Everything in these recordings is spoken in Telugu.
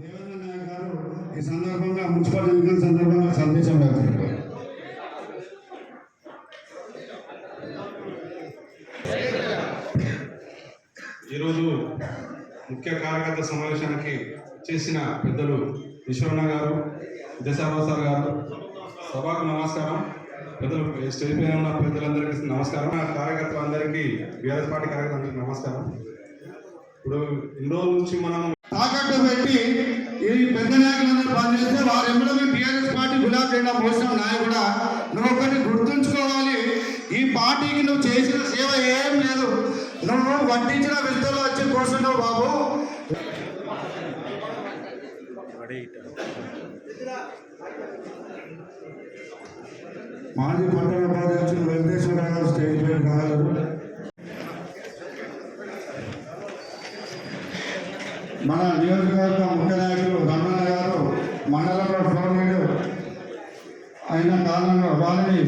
దేవేంద్ర నాయక్ గారు ఈ సందర్భంగా మున్సిపల్ ఎన్నికల సందర్భంగా సందేశం రాశారు. ఈరోజు ముఖ్య కార్యకర్త సమావేశానికి చేసిన పెద్దలు విశ్వన్న గారు విద్యాసాగర్ సార్ గారు సభకు నమస్కారం. పెద్దలు స్టేజ్ పైన ఉన్న పెద్దలందరికీ నమస్కారం. నా కార్యకర్తలందరికీ బీఆర్ఎస్ పార్టీ కార్యకర్తలందరికీ నమస్కారం. ఇప్పుడు ఇన్ని రోజుల నుంచి మనం తాకట్టు పెట్టి ఈ పెద్ద నాయకులందరూ పనిచేస్తే వారు ఎమ్మడమే టీఆర్ఎస్ పార్టీ గులాబ్ జెండా పోసిన నాయకుడా? నువ్వు ఒకటి గుర్తుంచుకోవాలి. ఈ పార్టీకి నువ్వు చేసిన సేవ ఏం లేదు. నువ్వు వడ్డించిన విద్యలో వచ్చి కూర్చున్నావు బాబు. మాజీ పట్టణ ఉపాధ్యక్షులు వెంకటేశ్వర గారు స్టేజ్ మీద రాగలరు మన నియోజకవర్గ ముఖ్య నాయకులు రమణ గారు మండలంలో ఫ్లోర్ లీడర్ అయిన కారణంగా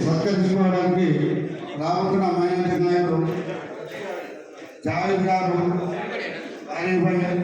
వారిని నిర్మాణానికి రాబోతున్న మైనార్టీ నాయకులు జావేద్ గారు ఆయన ఇవ్వండి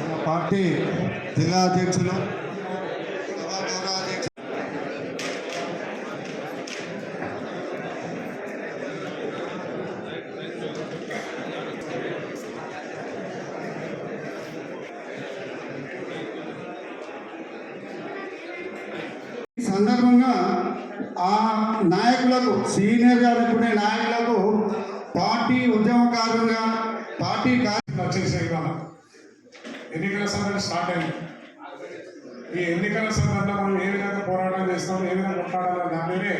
మన పార్టీ జిల్లా అధ్యక్షులు ఈ సందర్భంగా ఆ నాయకులకు సీనియర్గా అనుకునే నాయకులకు పార్టీ ఉద్యమకారులుగా పార్టీ కార్యక్రమం వచ్చేసే ఎన్నికల సమయం స్టార్ట్ అయింది. ఈ ఎన్నికల సందర్భంలో మనం ఏ విధంగా పోరాటం చేస్తాం ఏ విధంగా కొట్లాడాలని దానినే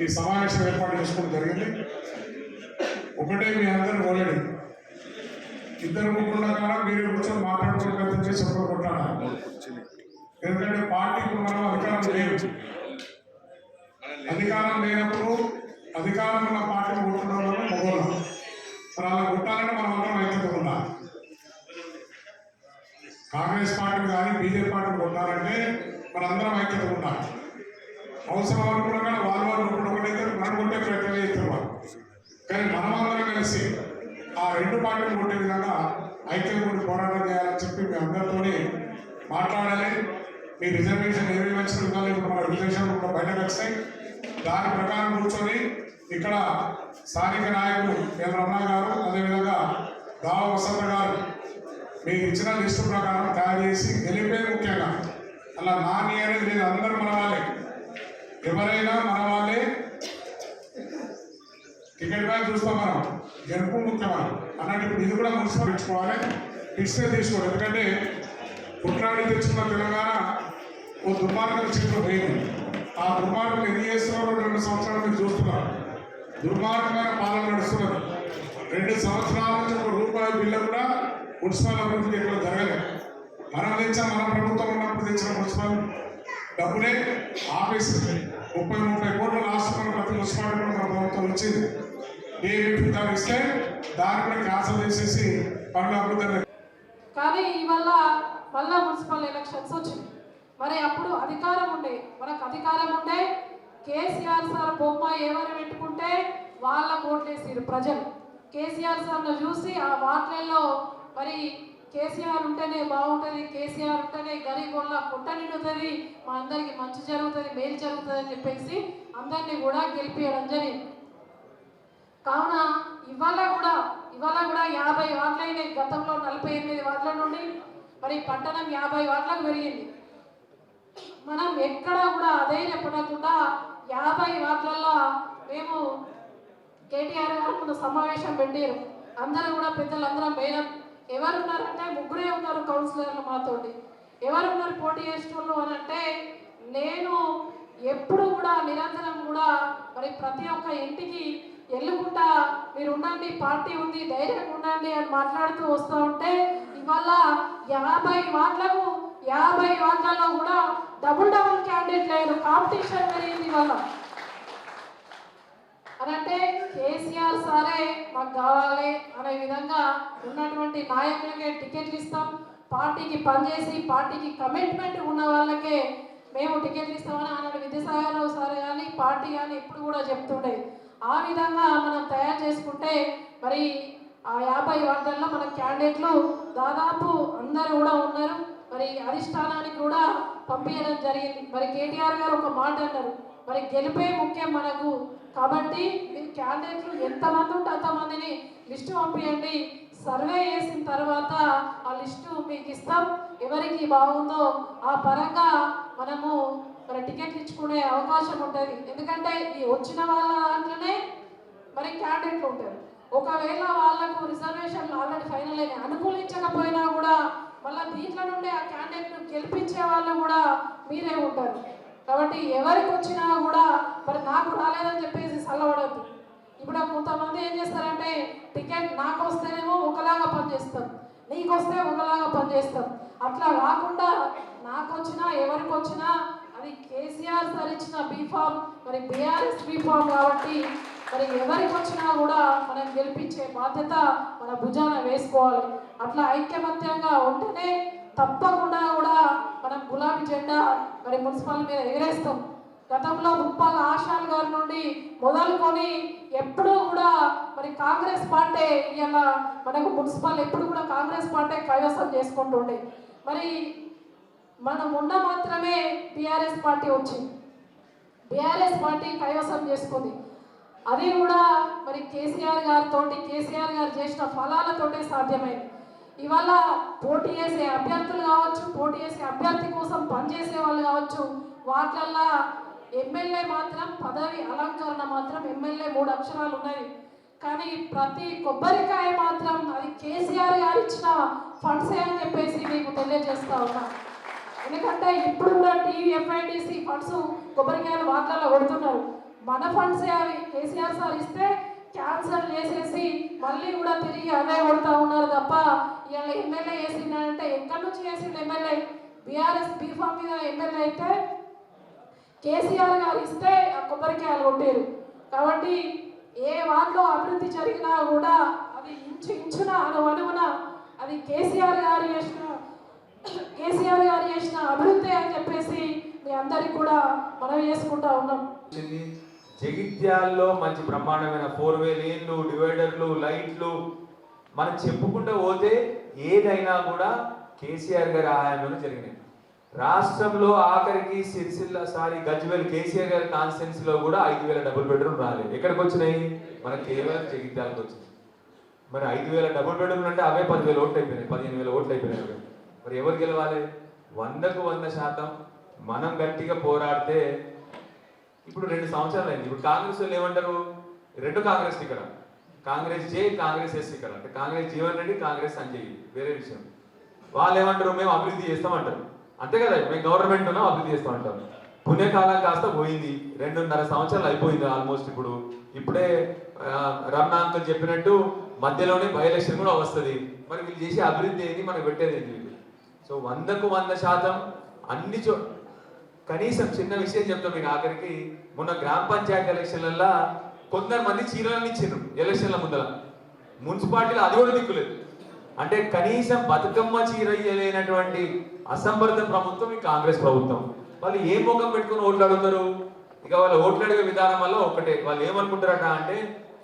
ఈ సమావేశం ఏర్పాటు చేసుకోవడం జరిగింది. ఒకటే మీ అందరూ ఓలేడు. ఇద్దరు ముగ్గురు మీరు కూర్చొని మాట్లాడుకునే ప్రయత్నం చేసి ఒకరు కొట్లాడాలి. ఎందుకంటే పార్టీకి మనం అధికారం లేదు. అధికారం లేనప్పుడు అధికారం ఉన్న పార్టీని కొట్టడం వల్ల మొగోళ్ళం. మరి అలా కొట్టాలంటే మనం అందరం ఐక్యత ఉండాలి. కాంగ్రెస్ పార్టీ కానీ బీజేపీ పార్టీ ఉండాలంటే మనందరం ఐక్యత ఉండాలి. అవసరం అనుకున్నా కానీ వాళ్ళు వాళ్ళు కొట్టడం మనం ఉంటే ప్రయత్నం చేస్తారు వాళ్ళు. కానీ అందరం కలిసి ఆ రెండు పార్టీలు ఉండే విధంగా ఐక్యం కూడా పోరాటం చేయాలని చెప్పి మీ అందరితో మాట్లాడాలి. మీ రిజర్వేషన్ ఏమేమి వచ్చింది ఇప్పుడు మన రిజర్వేషన్ కూడా బయటకు వచ్చాయి. దాని ప్రకారం కూర్చొని ఇక్కడ స్థానిక నాయకులు కేంద్ర రమణ గారు అదేవిధంగా దావ వసంత గారు మీకు ఇచ్చిన లిస్టు ప్రకారం తయారు చేసి గెలిపే ముఖ్యంగా. అలా నాని అనేది లేదు అందరూ మన వాళ్ళే ఎవరైనా మన వాళ్ళే టికెట్ బ్యాగ్ చూస్తాం మనం. గెలుపు ముఖ్యమని అన్నట్టు ఇప్పుడు ఇది కూడా మున్సిపల్ పెట్టుకోవాలి. ఇస్తే తీసుకోవాలి. ఎందుకంటే పుట్టినాడు తెచ్చుకున్న తెలంగాణ ఓ దుర్మార్గం చేతిలో పోయింది ఆ దుర్మార్గం ఎన్ని చేస్తున్నారో రెండు సంవత్సరాలు మీరు చూస్తున్నారు. దుర్మార్గమైన పాలన నడుస్తున్నది. రెండు సంవత్సరాల నుంచి ఒక రూపాయి బిల్లు కూడా మున్సిపల్ అభివృద్ధి ఎక్కడ జరగలేదు మనం తెచ్చాం మన ప్రభుత్వం ఉన్నప్పుడు తెచ్చిన మున్సిపల్ డబ్బులే ఆఫీస్ ముప్పై ముప్పై కోట్ల రాష్ట్రంలో ప్రతి మున్సిపాలిటీ మన ప్రభుత్వం వచ్చింది డిఏపీ దాన్ని ఇస్తే దాన్ని కూడా క్యాన్సల్ చేసేసి పనుల అభివృద్ధి కానీ ఇవల్ల మళ్ళా మున్సిపల్ ఎలక్షన్స్ వచ్చింది మరి అప్పుడు అధికారం ఉండే మనకు అధికారం ఉండే కేసీఆర్ సార్ బొమ్మ ఎవరు పెట్టుకుంటే వాళ్ళ ఓట్లేసారు ప్రజలు. కేసీఆర్ సార్ను చూసి ఆ వార్డులలో మరి కేసీఆర్ ఉంటేనే బాగుంటుంది కేసీఆర్ ఉంటేనే గరీబోళ్ళ పుట్ట నిండుతుంది మా అందరికి మంచి జరుగుతుంది మేలు జరుగుతుంది అని చెప్పేసి అందరినీ కూడా గెలిపించడం జరిగింది. కావున ఇవాళ కూడా ఇవాళ కూడా యాభై వార్డులైనాయి గతంలో నలభై ఎనిమిది వాట్ల నుండి మరి పట్టణం యాభై వాట్లకు పెరిగింది. మనం ఎక్కడ కూడా అదే చెప్పకుండా యాభై వాట్లలో మేము కేటీఆర్ గారు సమావేశం పెట్టారు. అందరూ కూడా పెద్దలందరం పోయినాం ఎవరు ఉన్నారంటే ముగ్గురే ఉన్నారు కౌన్సిలర్లు మాతోటి. ఎవరున్నారు పోటీ చేసేటోళ్ళు అని అంటే నేను ఎప్పుడు కూడా నిరంతరం కూడా మరి ప్రతి ఒక్క ఇంటికి ఎల్లుకుంటా మీరు ఉండండి పార్టీ ఉంది ధైర్యంగా ఉండండి అని మాట్లాడుతూ వస్తూ ఉంటే ఇవాళ యాభై వాట్లకు యాభై వాట్లలో కూడా డబుల్ డబుల్ క్యాండిడేట్ లేరు కాంపిటీషన్ పెరిగింది ఇవాళ అని అంటే కేసీఆర్ సారే మాకు కావాలి అనే విధంగా ఉన్నటువంటి నాయకులకే టికెట్లు ఇస్తాం. పార్టీకి పనిచేసి పార్టీకి కమిట్మెంట్ ఉన్న వాళ్ళకే మేము టికెట్లు ఇస్తామని ఆనాడు విద్యాసాగరరావు సార్ కానీ పార్టీ కానీ ఇప్పుడు కూడా చెప్తుండే. ఆ విధంగా మనం తయారు చేసుకుంటే మరి ఆ యాభై వార్డుల్లో మన క్యాండిడేట్లు దాదాపు అందరూ కూడా ఉన్నారు. మరి అధిష్టానానికి కూడా పంపించడం జరిగింది. మరి కేటీఆర్ గారు ఒక మాట అన్నారు. మరి గెలిపే ముఖ్యం మనకు. కాబట్టి మీరు క్యాండిడేట్లు ఎంతమంది ఉంటే అంతమందిని లిస్టు పంపించండి సర్వే చేసిన తర్వాత ఆ లిస్టు మీకు ఇస్తాం. ఎవరికి బాగుందో ఆ పరంగా మనము మరి టికెట్లు ఇచ్చుకునే అవకాశం ఉంటుంది. ఎందుకంటే ఈ వచ్చిన వాళ్ళ దాంట్లోనే మరి క్యాండిడేట్లు ఉంటారు. ఒకవేళ వాళ్ళకు రిజర్వేషన్లు ఆల్రెడీ ఫైనల్ అయినాయి అనుకూలించకపోయినా కూడా మళ్ళీ దీంట్లో నుండి ఆ క్యాండిడేట్ను గెలిపించే వాళ్ళు కూడా మీరే ఉంటారు. కాబట్టి ఎవరికి వచ్చినా కూడా మరి నాకు రాలేదని చెప్పేసి చల్లబడద్దు ఇప్పుడు కొంతమంది ఏం చేస్తారంటే టికెట్ నాకు వస్తేనేమో ఒకలాగా పనిచేస్తాం నీకు వస్తే ఒకలాగా పనిచేస్తాం. అట్లా కాకుండా నాకు వచ్చినా ఎవరికి వచ్చినా అది కేసీఆర్ సార్ ఇచ్చిన బీఫామ్ మరి బీఆర్ఎస్ బీఫామ్ కాబట్టి మరి ఎవరికి వచ్చినా కూడా మనం గెలిపించే బాధ్యత మన భుజాన వేసుకోవాలి. అట్లా ఐక్యమత్యంగా ఉంటేనే తప్పకుండా కూడా మనం గులాబీ జెండా మరి మున్సిపల్ మీద ఎగరేస్తాం. గతంలో ముప్పాల ఆశాల్ గారి నుండి మొదలుకొని ఎప్పుడూ కూడా మరి కాంగ్రెస్ పార్టీ ఇవాళ మనకు మున్సిపల్ ఎప్పుడు కూడా కాంగ్రెస్ పార్టీ కైవసం చేసుకుంటుండే. మరి మనం ఉన్న మాత్రమే టీఆర్ఎస్ పార్టీ వచ్చింది. బీఆర్ఎస్ పార్టీ కైవసం చేసుకుంది. అది కూడా మరి కేసీఆర్ గారితో కేసీఆర్ గారు చేసిన ఫలాలతోటే సాధ్యమైంది. ఇవాళ పోటీ చేసే అభ్యర్థులు కావచ్చు పోటీ చేసే అభ్యర్థి కోసం పనిచేసే వాళ్ళు కావచ్చు వాటిలల్లా ఎమ్మెల్యే మాత్రం పదవి అలంకరణ మాత్రం ఎమ్మెల్యే మూడు అక్షరాలు ఉన్నాయి. కానీ ప్రతి కొబ్బరికాయ మాత్రం అది కేసీఆర్ గారు ఇచ్చిన ఫండ్సే అని చెప్పేసి మీకు తెలియజేస్తా ఉన్నా. ఎందుకంటే ఇప్పుడున్న టీవీ ఎఫ్ఐడిసి ఫండ్స్ కొబ్బరికాయలు వాటిలలో కొడుతున్నారు. మన ఫండ్సే అవి? కేసీఆర్ సార్ ఇస్తే క్యాన్సల్ చేసేసి మళ్ళీ కూడా తిరిగి అదే కొడతా ఉన్నారు తప్ప ఇవాళ ఎమ్మెల్యే వేసిందంటే ఎక్కడి నుంచి వేసింది ఎమ్మెల్యే? బీఆర్ఎస్ బీఫామ్ మీద ఎమ్మెల్యే అయితే కేసీఆర్ గారు ఇస్తే ఆ కొబ్బరికాయలు కొట్టారు. కాబట్టి ఏ వార్డులో అభివృద్ధి జరిగినా కూడా అది ఇంచు ఇంచున అను అనువున అది కేసీఆర్ గారు చేసిన కేసీఆర్ గారు చేసిన అభివృద్ధి అని చెప్పేసి మీ అందరికి కూడా మనం చేసుకుంటా ఉన్నాం. జగిత్యాల్లో మంచి బ్రహ్మాండమైన ఫోర్ వే లేన్లు డివైడర్లు లైట్లు. మనం చెప్పుకుంటూ పోతే ఏదైనా కూడా కేసీఆర్ గారి ఆయంలోనే జరిగినాయి. రాష్ట్రంలో ఆఖరికి సిరిసిల్ల సారీ గజ్వేల్ కేసీఆర్ గారి కాన్స్టిట్యున్సీ లో కూడా ఐదు వేల డబుల్ బెడ్రూమ్ రాలేదు ఎక్కడికి వచ్చినాయి? మన కేవలం జగిత్యాలకు వచ్చింది. మరి ఐదు వేల డబుల్ బెడ్రూమ్ అంటే అవే పదివేల ఓట్లు అయిపోయినాయి. పదిహేను వేల ఓట్లు అయిపోయినాయి మరి ఎవరు గెలవాలి? వందకు వంద శాతం మనం గట్టిగా పోరాడితే ఇప్పుడు రెండు సంవత్సరాలు అయింది. ఇప్పుడు కాంగ్రెస్ వాళ్ళు ఏమంటారు? రెండు కాంగ్రెస్ ఇక్కడ. కాంగ్రెస్ జే కాంగ్రెస్ ఎస్ ఇక్కడ. అంటే కాంగ్రెస్ జీవన్ రెడ్డి కాంగ్రెస్ సంజయ్. వేరే విషయం. వాళ్ళు ఏమంటారు? మేము అభివృద్ధి చేస్తామంటారు. అంతే కదా? మేము గవర్నమెంట్ ఉన్నాం అభివృద్ధి చేస్తామంటారు. పుణ్యకాలం కాస్త పోయింది. రెండున్నర సంవత్సరాలు అయిపోయింది ఆల్మోస్ట్ ఇప్పుడు. ఇప్పుడే ఆ, రమణ అంకుల్ చెప్పినట్టు మధ్యలోనే బై ఎలక్షన్ కూడా వస్తుంది. మరి వీళ్ళు చేసే అభివృద్ధి ఏంది? మనకు పెట్టేది ఏంది వీళ్ళు? సో వందకు వంద శాతం అన్ని చో కనీసం చిన్న విషయం చెప్తాం మీకు ఆఖరికి. మొన్న గ్రామ పంచాయతీ ఎలక్షన్లలో కొందరు మంది చీరలను ఇచ్చిండ్రు ఎలక్షన్ల ముందర. మున్సిపాలిటీలో అది కూడా దిక్కులేదు. అంటే కనీసం బతుకమ్మ చీర ఇయ్యలేనటువంటి అసంబద్ధ ప్రభుత్వం ఈ కాంగ్రెస్ ప్రభుత్వం. వాళ్ళు ఏ ముఖం పెట్టుకుని ఓట్లు అడుగుతారు? ఇక వాళ్ళు ఓట్లు అడిగే విధానం వల్ల ఒకటే వాళ్ళు ఏమనుకుంటారట అంటే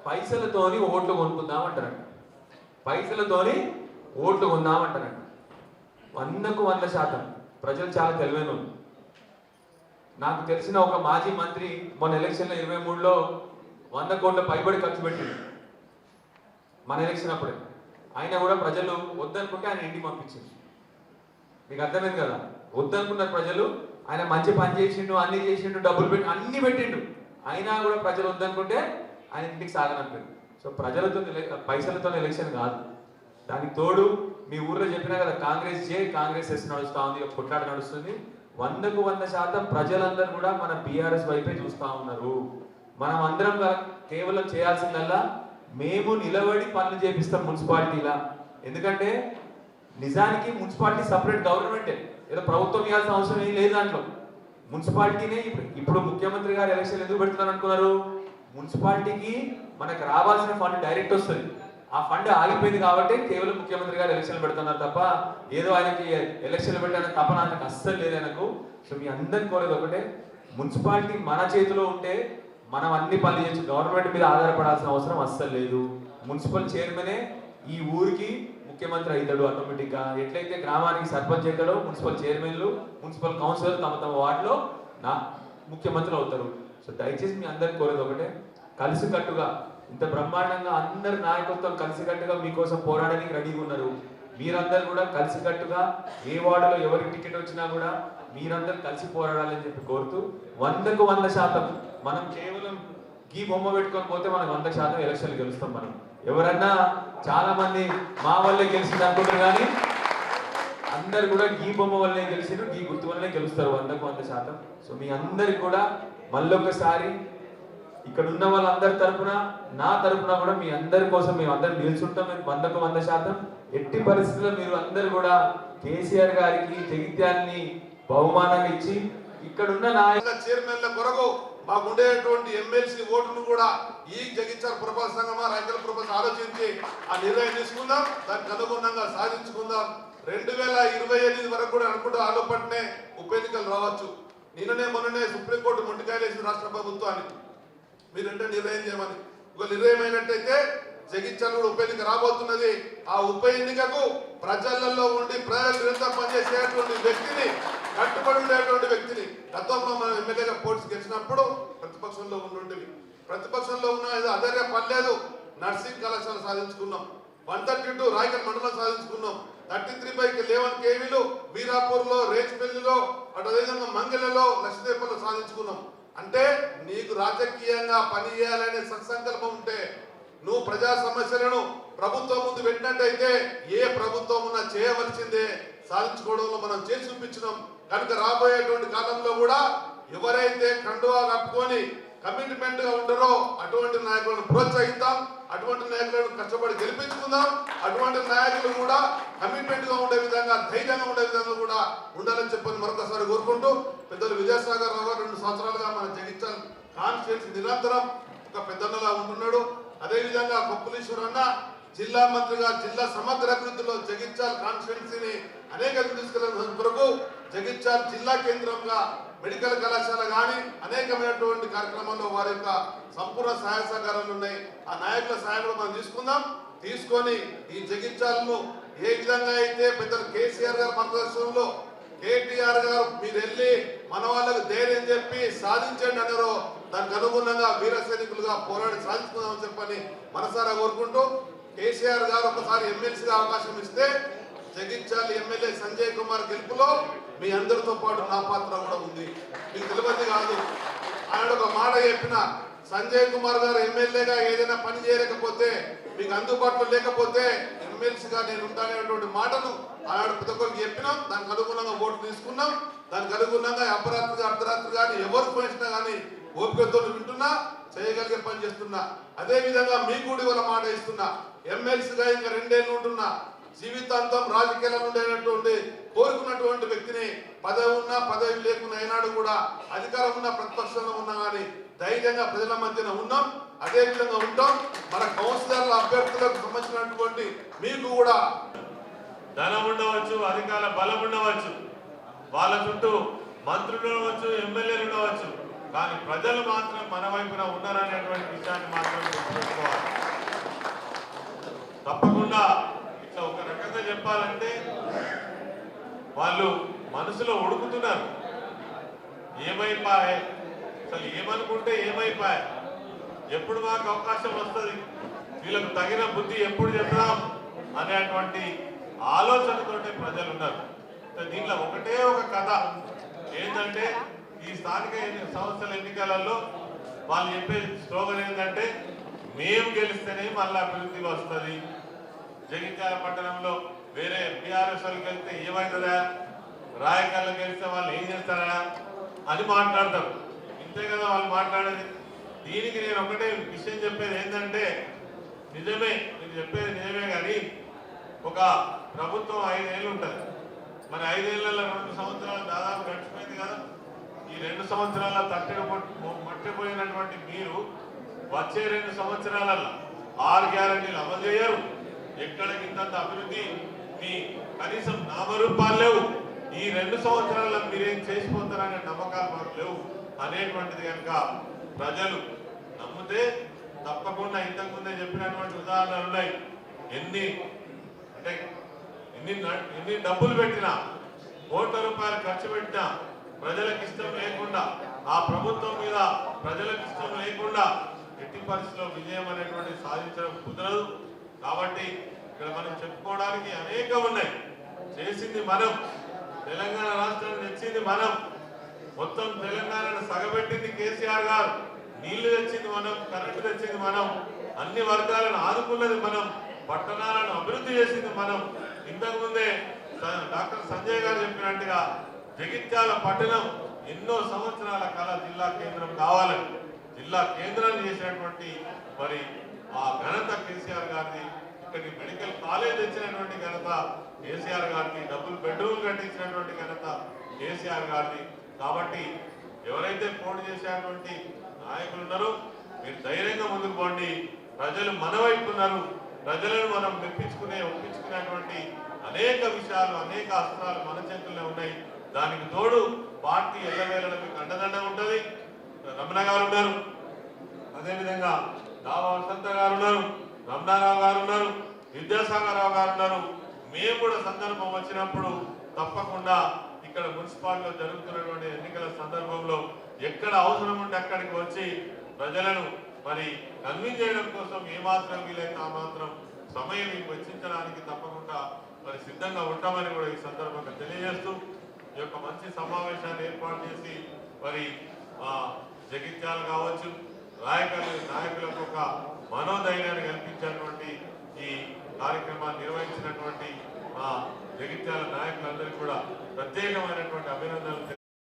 పైసలతోని ఓట్లు కొనుక్కుందాం అంటారంట పైసలతోని ఓట్లు కొందాం అంటారంట వందకు వంద శాతం. ప్రజలు చాలా తెలివైన వాళ్ళు. నాకు తెలిసిన ఒక మాజీ మంత్రి మొన్న ఎలక్షన్లో ఇరవై మూడులో వంద కోట్ల పైబడి ఖర్చు పెట్టింది మన ఎలక్షన్ అప్పుడే. ఆయన కూడా ప్రజలు వద్దనుకుంటే ఆయన ఇంటికి పంపించింది మీకు అర్థమైంది కదా? వద్దనుకున్నారు ప్రజలు ఆయన మంచి పని చేసిండు అన్ని చేసిండు డబ్బులు పెట్టి అన్ని పెట్టిండు. అయినా కూడా ప్రజలు వద్దనుకుంటే ఆయన ఇంటికి సాగనంపారు సో ప్రజలతో పైసలతో ఎలక్షన్ కాదు. దానికి తోడు మీ ఊర్లో చెప్పినా కదా కాంగ్రెస్ జే కాంగ్రెస్ ఎస్ నడుస్తూ ఉంది కొట్లాట నడుస్తుంది. వందకు వంద శాతం ప్రజలందరూ కూడా మన బీఆర్ఎస్ వైపే చూస్తా ఉన్నారు. మనం అందరం కేవలం చేయాల్సిందల్లా మేము నిలబడి పనులు చేపిస్తాం మున్సిపాలిటీలా. ఎందుకంటే నిజానికి మున్సిపాలిటీ సపరేట్ గవర్నమెంటే. ఏదో ప్రభుత్వం ఇవ్వాల్సిన అవసరం ఏం లేదు దాంట్లో. మున్సిపాలిటీనే ఇప్పుడు ఇప్పుడు ముఖ్యమంత్రి గారు ఎలక్షన్ ఎందుకు పెడుతున్నారు అనుకున్నారు? మున్సిపాలిటీకి మనకు రావాల్సిన ఫండ్ డైరెక్ట్ వస్తుంది. ఆ ఫండ్ ఆగిపోయింది కాబట్టి కేవలం ముఖ్యమంత్రి గారు ఎలక్షన్లు పెడుతున్నారు తప్ప ఏదో ఆయనకి ఎలక్షన్లు పెట్టాలని తపన ఆయనకు అస్సలు లేదు ఆయనకు. సో మీ అందరిని కోరేది ఒకటే మున్సిపాలిటీ మన చేతిలో ఉంటే మనం అన్ని పనులు చేయొచ్చు. గవర్నమెంట్ మీద ఆధారపడాల్సిన అవసరం అస్సలు లేదు. మున్సిపల్ చైర్మనే ఈ ఊరికి ముఖ్యమంత్రి అవుతాడు ఆటోమేటిక్గా ఎట్లయితే గ్రామానికి సర్పంచ్ అవుతాడో మున్సిపల్ చైర్మన్లు మున్సిపల్ కౌన్సిలర్ తమ తమ వార్డులో నా ముఖ్యమంత్రులు అవుతారు. సో దయచేసి మీ అందరికి కోరేది ఒకటే కలిసికట్టుగా ఇంత బ్రహ్మాండంగా అందరు నాయకత్వం కలిసికట్టుగా మీకోసం పోరాడడానికి రెడీగా ఉన్నారు. మీరందరూ కూడా కలిసికట్టుగా ఏ వార్డులో ఎవరికి టికెట్ వచ్చినా కూడా మీరందరూ కలిసి పోరాడాలని చెప్పి కోరుతూ వందకు వంద శాతం మనం కేవలం గీ బొమ్మ పెట్టుకొని పోతే మనం వంద శాతం ఎలక్షన్లు గెలుస్తాం మనం. ఎవరన్నా చాలా మంది మా వల్లే గెలిచింది అనుకుంటారు కానీ అందరు కూడా గీ బొమ్మ వల్లనే గెలిచారు గీ గుర్తు వల్లనే గెలుస్తారు వందకు వంద శాతం. సో మీ అందరికి కూడా మళ్ళొకసారి ఇక్కడ ఉన్న వాళ్ళందరి తరపున నా తరపున కూడా మీ అందరి కోసం మేము అందరం నిల్చుంటాం. వందకు వంద శాతం ఎట్టి పరిస్థితుల్లో మీరు అందరు కూడా కేసీఆర్ గారికి జగిత్యాన్ని బహుమానంగా ఇచ్చి ఇక్కడ ఉన్న నాయ చైర్మన్ల కొరకు మాకు ఉండేటువంటి ఎమ్మెల్సీ ఓటును కూడా ఈ జగిత్యాల పురపాలక సంఘమా రైతుల పురపాలక ఆలోచించి ఆ నిర్ణయం తీసుకుందాం. దానికి అనుగుణంగా సాధించుకుందాం. రెండు వేల ఇరవై ఎనిమిది వరకు కూడా అనుకుంటూ ఆలోపట్నే ఉప ఎన్నికలు రావచ్చు. నిన్ననే మొన్ననే సుప్రీంకోర్టు మొండికాయలేసింది రాష్ట్ర ప్రభుత్వానికి. మీరంటే నిర్ణయం చేయమని. ఒక నిర్ణయం అయినట్టయితే ఉప ఎన్నిక రాబోతున్నది. ఆ ఉప ఎన్నికకు ప్రజలలో ఉండి ప్రజలు విరుద్ధం పనిచేసేటువంటి వ్యక్తిని కట్టుబడి ఉండేటువంటి వ్యక్తిని గతంలో మనం ఎమ్మెల్యేగా పోటీ గెలిచినప్పుడు ప్రతిపక్షంలో ఉండుంటివి ప్రతిపక్షంలో ఉన్న ఏదో అధైర్య పర్లేదు నర్సింగ్ కళాశాల సాధించుకున్నాం. వన్ థర్టీ టూ రాయకల్ మండలం సాధించుకున్నాం. థర్టీ త్రీ బై లెవెన్ కేవీలు వీరాపూర్లో అటు అదేవిధంగా మంగళలో లక్షదీపంలో సాధించుకున్నాం. అంటే నీకు రాజకీయంగా పని చేయాలనే సత్సంకల్పం ఉంటే నువ్వు ప్రజా సమస్యలను ప్రభుత్వం ముందు పెట్టినట్టయితే ఏ ప్రభుత్వం ఉన్నా చేయవలసిందే. సాధించుకోవడంలో మనం చేసి చూపించినాం. కనుక రాబోయేటువంటి కాలంలో కూడా ఎవరైతే కండువా కప్పుకొని కమిట్మెంట్గా ఉంటారో అటువంటి నాయకులను ప్రోత్సహిద్దాం. అటువంటి నాయకులను కష్టపడి గెలిపించుకుందాం. అటువంటి నాయకులు కూడా కమిట్మెంట్గా ఉండే విధంగా ధైర్యంగా ఉండే విధంగా కూడా ఉండాలని చెప్పని మరొకసారి కోరుకుంటూ పెద్దలు విజయసాగర్ రావు గారు రెండు సంవత్సరాలుగా మన జగిత్యాల కాన్స్టిట్యూన్సీ నిరంతరం ఒక పెద్దన్నలా ఉంటున్నాడు. అదేవిధంగా కొప్పులీశ్వర్ అన్న జిల్లా మంత్రిగా జిల్లా సమగ్ర అభివృద్ధిలో జగిత్యాల కాన్స్టిట్యున్సీని అనేక తీసుకెళ్ళిన కొరకు జగిత్యాల జిల్లా కేంద్రంగా మెడికల్ కళాశాల కానీ అనేకమైనటువంటి కార్యక్రమాల్లో వారి యొక్క సంపూర్ణ సహాయ సహకారాలు ఉన్నాయి. ఆ నాయకుల సహాయం మనం తీసుకుందాం. తీసుకొని ఈ జగించాలను ఏ విధంగా అయితే పెద్దలు కేసీఆర్ గారి మార్గదర్శనంలో కేటీఆర్ గారు మీరు వెళ్ళి మన వాళ్ళకు ధైర్యం చెప్పి సాధించండి అన్నారో దానికి అనుగుణంగా వీర సైనికులుగా పోరాడి సాధించుకుందామని చెప్పని మనసారా కోరుకుంటూ కేసీఆర్ గారు ఒకసారి ఎమ్మెల్సీగా అవకాశం ఇస్తే జగించాలి ఎమ్మెల్యే సంజయ్ కుమార్ గెలుపులో మీ అందరితో పాటు నా పాత్ర కూడా ఉంది. మీకు తెలియదు కాదు. ఆయన ఒక మాట చెప్పిన సంజయ్ కుమార్ గారు ఎమ్మెల్యేగా ఏదైనా పని చేయలేకపోతే మీకు అందుబాటులో లేకపోతే ఎమ్మెల్సీగా నేను ఉంటానేటువంటి మాటను ఆనాడు ప్రతి ఒక్కరికి చెప్పినాం. దానికి అనుగుణంగా ఓటు తీసుకున్నాం. దానికి అనుగుణంగా అర్ధరాత్రి అర్ధరాత్రి కానీ ఎవరు పోయించినా కానీ ఓపికతో వింటున్నా చేయగలిగే పని చేస్తున్నా. అదే విధంగా మీకు కూడా ఇవాళ మాట ఇస్తున్నా. ఎమ్మెల్సీగా ఇంకా రెండేళ్ళు ఉంటున్నా. జీవితాంతం రాజకీయాలలో ఉండేటటువంటి కోరుకున్నటువంటి వ్యక్తిని పదవి ఉన్నా పదవి లేకున్నా ఏనాడు కూడా అధికారం ఉన్న ప్రతిపక్షంలో ఉన్నా కానీ ధైర్యంగా ప్రజల మధ్యన ఉన్నాం అదే విధంగా ఉంటాం. మన కౌన్సిలర్ల అభ్యర్థులకు సంబంధించినటువంటి మీకు కూడా ధనం ఉండవచ్చు అధికార బలం ఉండవచ్చు. వాళ్ళ చుట్టూ మంత్రులు ఉండవచ్చు ఎమ్మెల్యేలు ఉండవచ్చు. కానీ ప్రజలు మాత్రం మన వైపున ఉన్నారనేటువంటి విషయాన్ని మాత్రం గుర్తుపెట్టుకోవాలి. తప్పకుండా చెప్పాలంటే వాళ్ళు మనసులో ఉడుకుతున్నారు. ఏమైపాయే? అసలు ఏమనుకుంటే ఏమైపాయే? ఎప్పుడు మాకు అవకాశం వస్తుంది? వీళ్ళకు తగిన బుద్ధి ఎప్పుడు చెప్తాం? అనేటువంటి ఆలోచనతోటే ప్రజలు ఉన్నారు దీంట్లో ఒకటే ఒక కథ. ఏంటంటే ఈ స్థానిక సంస్థల ఎన్నికలలో వాళ్ళు చెప్పే స్లోగన్ ఏంటంటే మేము గెలిస్తేనే మళ్ళీ అభివృద్ధి వస్తుంది. జగిత్యాల పట్టణంలో వేరే బీఆర్ఎస్ వాళ్ళకి వెళ్తే ఏమవుతుందా రాయకల్లోకి వెళ్తే వాళ్ళు ఏం చేస్తారా? అని మాట్లాడతారు. ఇంతే కదా వాళ్ళు మాట్లాడేది. దీనికి నేను ఒకటే విషయం చెప్పేది ఏంటంటే నిజమే నేను చెప్పేది నిజమే కానీ ఒక ప్రభుత్వం ఐదేళ్ళు ఉంటుంది. మరి ఐదేళ్ళలో రెండు సంవత్సరాలు దాదాపు గడిచిపోయింది కదా. ఈ రెండు సంవత్సరాల తట్టడి మట్టిపోయినటువంటి మీరు వచ్చే రెండు సంవత్సరాలలో ఆరు గ్యారంటీలు అమలు చేయరు. ఎక్కడికి ఇంతంత అభివృద్ధి మీ కనీసం నామరూపాలు లేవు. ఈ రెండు సంవత్సరాల్లో మీరేం చేసిపోతారనే నమ్మకాలు మాకు లేవు. అనేటువంటిది కనుక ప్రజలు నమ్మితే తప్పకుండా ఇంతకుముందే చెప్పినటువంటి ఉదాహరణలు ఉన్నాయి. ఎన్ని అంటే ఎన్ని న- ఎన్ని డబ్బులు పెట్టినా కోట్ల రూపాయలు ఖర్చు పెట్టినా ప్రజలకు ఇష్టం లేకుండా ఆ ప్రభుత్వం మీద ప్రజలకు ఇష్టం లేకుండా ఎట్టి పరిస్థితిలో విజయం అనేటువంటి సాధించడం కుదరదు. కాబట్టి ఇక్కడ మనం చెప్పుకోవడానికి అనేకం ఉన్నాయి. చేసింది మనం. తెలంగాణ రాష్ట్రాన్ని తెచ్చింది మనం. మొత్తం తెలంగాణను సగబెట్టింది కేసీఆర్ గారు. నీళ్ళు తెచ్చింది మనం కరెంటు తెచ్చింది మనం. అన్ని వర్గాలను ఆదుకున్నది మనం. పట్టణాలను అభివృద్ధి చేసింది మనం. ఇంతకు ముందే డాక్టర్ సంజయ్ గారు చెప్పినట్టుగా జగిత్యాల పట్టణం ఎన్నో సంవత్సరాల కాల జిల్లా కేంద్రం కావాలని జిల్లా కేంద్రాన్ని చేసినటువంటి మరి ఆ ఘనత కేసీఆర్ గారిది. ఇక్కడికి మెడికల్ కాలేజ్ ఇచ్చినటువంటి ఘనత కేసీఆర్ గారిని డబుల్ బెడ్రూమ్ కట్టించినటువంటి ఘనత కేసీఆర్ గారిని కాబట్టి ఎవరైతే పోటీ చేసేటువంటి నాయకులు ఉన్నారో మీరు ధైర్యంగా ముందుకు పోండి. ప్రజలు మన వైపు ఉన్నారు. ప్రజలను మనం మెప్పించుకునే ఒప్పించుకునేటువంటి అనేక విషయాలు అనేక అస్త్రాలు మన చేతుల్లో ఉన్నాయి. దానికి తోడు పార్టీ ఎల్లవేళ మీకు అండదండ రమణ గారు ఉన్నారు. అదేవిధంగా దావా వసంత గారు ఉన్నారు. రమణారావు గారు ఉన్నారు విద్యాసాగర్ రావు గారు ఉన్నారు. మేము కూడా సందర్భం వచ్చినప్పుడు తప్పకుండా ఇక్కడ మున్సిపాలిటీలో జరుగుతున్నటువంటి ఎన్నికల సందర్భంలో ఎక్కడ అవసరం ఉంటే అక్కడికి వచ్చి ప్రజలను మరి కన్విన్స్ చేయడం కోసం ఏమాత్రం వీలైతే ఆ మాత్రం సమయం మీకు వెచ్చించడానికి తప్పకుండా మరి సిద్ధంగా ఉంటామని కూడా ఈ సందర్భంగా తెలియజేస్తూ ఈ యొక్క మంచి సమావేశాన్ని ఏర్పాటు చేసి మరి జగిత్యాలు కావచ్చు నాయకులు నాయకులకు ఒక మనోధైర్యాన్ని కల్పించినటువంటి ఈ కార్యక్రమాన్ని నిర్వహించినటువంటి మా జగిత్యాల నాయకులందరికీ కూడా ప్రత్యేకమైనటువంటి అభినందనలు